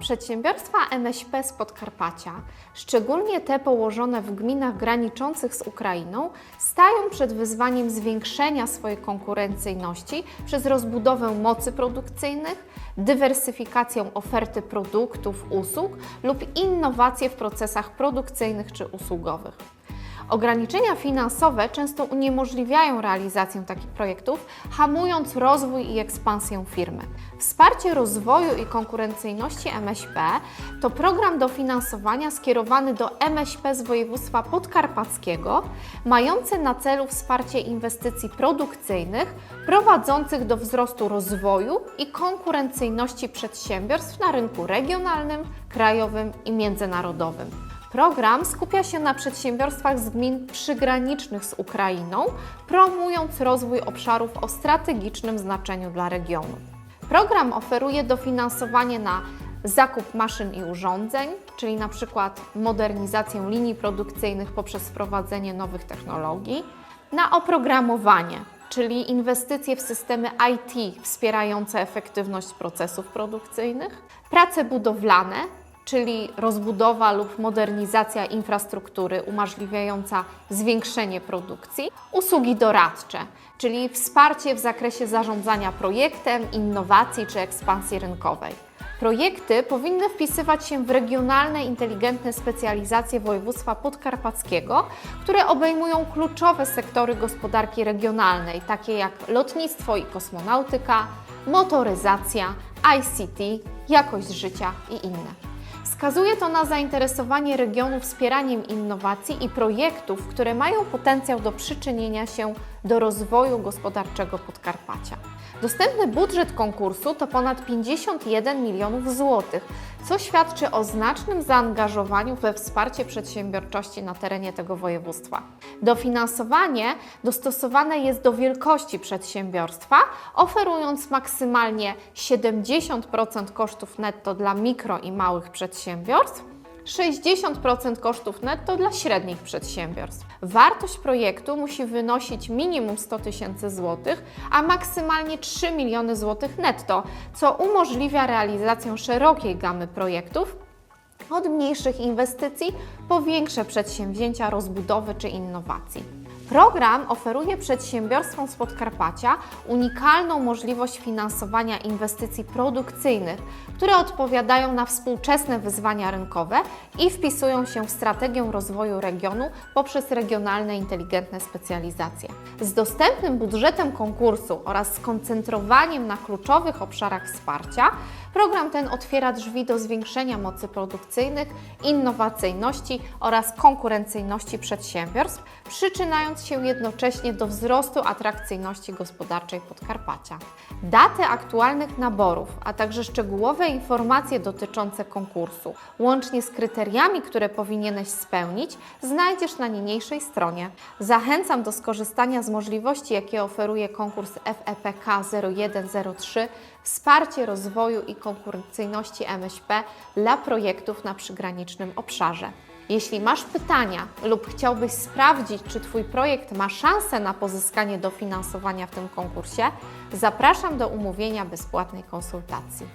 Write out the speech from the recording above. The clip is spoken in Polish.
Przedsiębiorstwa MŚP z Podkarpacia, szczególnie te położone w gminach graniczących z Ukrainą, stają przed wyzwaniem zwiększenia swojej konkurencyjności przez rozbudowę mocy produkcyjnych, dywersyfikacją oferty produktów, usług lub innowacje w procesach produkcyjnych czy usługowych. Ograniczenia finansowe często uniemożliwiają realizację takich projektów, hamując rozwój i ekspansję firmy. Wsparcie rozwoju i konkurencyjności MŚP to program dofinansowania skierowany do MŚP z województwa podkarpackiego, mający na celu wsparcie inwestycji produkcyjnych prowadzących do wzrostu rozwoju i konkurencyjności przedsiębiorstw na rynku regionalnym, krajowym i międzynarodowym. Program skupia się na przedsiębiorstwach z gmin przygranicznych z Ukrainą, promując rozwój obszarów o strategicznym znaczeniu dla regionu. Program oferuje dofinansowanie na zakup maszyn i urządzeń, czyli na przykład modernizację linii produkcyjnych poprzez wprowadzenie nowych technologii, na oprogramowanie, czyli inwestycje w systemy IT wspierające efektywność procesów produkcyjnych, prace budowlane, czyli rozbudowa lub modernizacja infrastruktury umożliwiająca zwiększenie produkcji, usługi doradcze, czyli wsparcie w zakresie zarządzania projektem, innowacji czy ekspansji rynkowej. Projekty powinny wpisywać się w regionalne inteligentne specjalizacje województwa podkarpackiego, które obejmują kluczowe sektory gospodarki regionalnej, takie jak lotnictwo i kosmonautyka, motoryzacja, ICT, jakość życia i inne. Wskazuje to na zainteresowanie regionu wspieraniem innowacji i projektów, które mają potencjał do przyczynienia się do rozwoju gospodarczego Podkarpacia. Dostępny budżet konkursu to ponad 51 milionów złotych, co świadczy o znacznym zaangażowaniu we wsparcie przedsiębiorczości na terenie tego województwa. Dofinansowanie dostosowane jest do wielkości przedsiębiorstwa, oferując maksymalnie 70% kosztów netto dla mikro i małych przedsiębiorstw, 60% kosztów netto dla średnich przedsiębiorstw. Wartość projektu musi wynosić minimum 100 tysięcy złotych, a maksymalnie 3 miliony złotych netto, co umożliwia realizację szerokiej gamy projektów od mniejszych inwestycji po większe przedsięwzięcia rozbudowy czy innowacji. Program oferuje przedsiębiorstwom z Podkarpacia unikalną możliwość finansowania inwestycji produkcyjnych, które odpowiadają na współczesne wyzwania rynkowe i wpisują się w strategię rozwoju regionu poprzez regionalne inteligentne specjalizacje. Z dostępnym budżetem konkursu oraz skoncentrowaniem na kluczowych obszarach wsparcia, program ten otwiera drzwi do zwiększenia mocy produkcyjnych, innowacyjności oraz konkurencyjności przedsiębiorstw, przyczynając się jednocześnie do wzrostu atrakcyjności gospodarczej Podkarpacia. Daty aktualnych naborów, a także szczegółowe informacje dotyczące konkursu, łącznie z kryteriami, które powinieneś spełnić, znajdziesz na niniejszej stronie. Zachęcam do skorzystania z możliwości, jakie oferuje konkurs FEPK 0103 Wsparcie rozwoju i konkurencyjności MŚP dla projektów na przygranicznym obszarze. Jeśli masz pytania lub chciałbyś sprawdzić, czy Twój projekt ma szansę na pozyskanie dofinansowania w tym konkursie, zapraszam do umówienia bezpłatnej konsultacji.